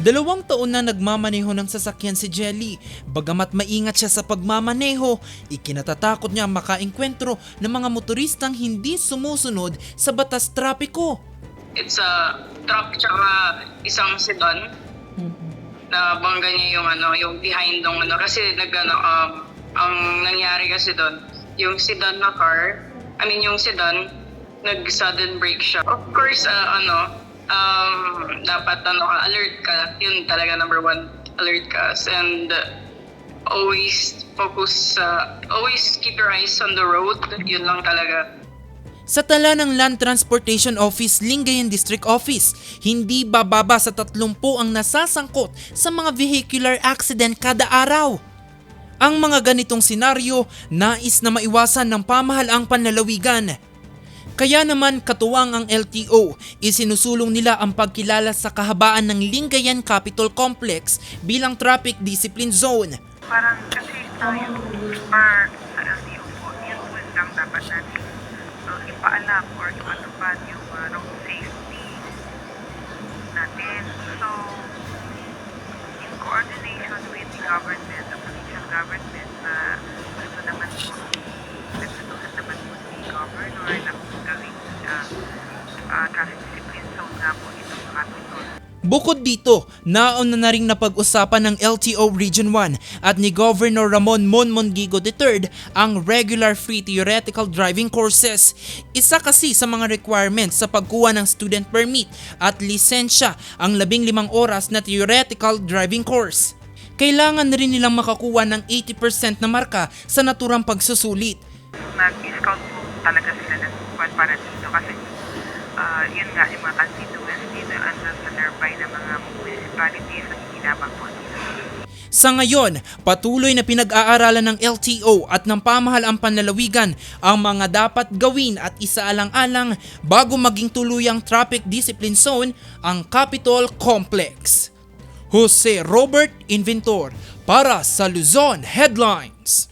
Dalawang taon na nagmamaneho ng sasakyan si Jelly. Bagamat maingat siya sa pagmamaneho, ikinatatakot niya ang makaengkwentro ng mga motoristang hindi sumusunod sa batas trapiko. It's a truck tsaka isang sedan na bangga niya yung ano, yung behind ng ano kasi nag ano, um, ang nangyari kasi doon, yung sedan na car, I mean yung sedan, nag sudden brake siya. Of course, ah, ano, um, dapat ano ka, alert ka. Yun talaga number one, alert ka. And uh, always focus sa, always keep your eyes on the road. Yun lang talaga. Sa tala ng Land Transportation Office, Lingayen District Office, hindi bababa sa 30 ang nasasangkot sa mga vehicular accident kada araw. Ang mga ganitong senaryo nais na maiwasan ng pamahalaang panlalawigan. Kaya naman katuwang ang LTO, isinusulong nila ang pagkilala sa kahabaan ng Lingayen Capitol Complex bilang traffic discipline zone. parang kasi tayo or sa LTO po, yun po lang dapat natin uh, ipaalam or ipatupad yung uh, road safety natin. So, in coordination with the government, the provincial government na gusto naman po Bukod dito, nauna na rin napag-usapan ng LTO Region 1 at ni Governor Ramon Monmongigo III ang regular free theoretical driving courses. Isa kasi sa mga requirements sa pagkuha ng student permit at lisensya ang labing limang oras na theoretical driving course. Kailangan na rin nilang makakuha ng 80% na marka sa naturang pagsusulit. nag-scout po talaga sila ng para dito kasi ah, yun nga yung mga constituents dito andun sa nearby na mga municipalities na hindi lamang po dito. Sa ngayon, patuloy na pinag-aaralan ng LTO at ng pamahalaang panlalawigan ang mga dapat gawin at isaalang-alang bago maging tuluyang traffic discipline zone ang Capitol Complex. Jose Robert Inventor para sa Luzon Headlines.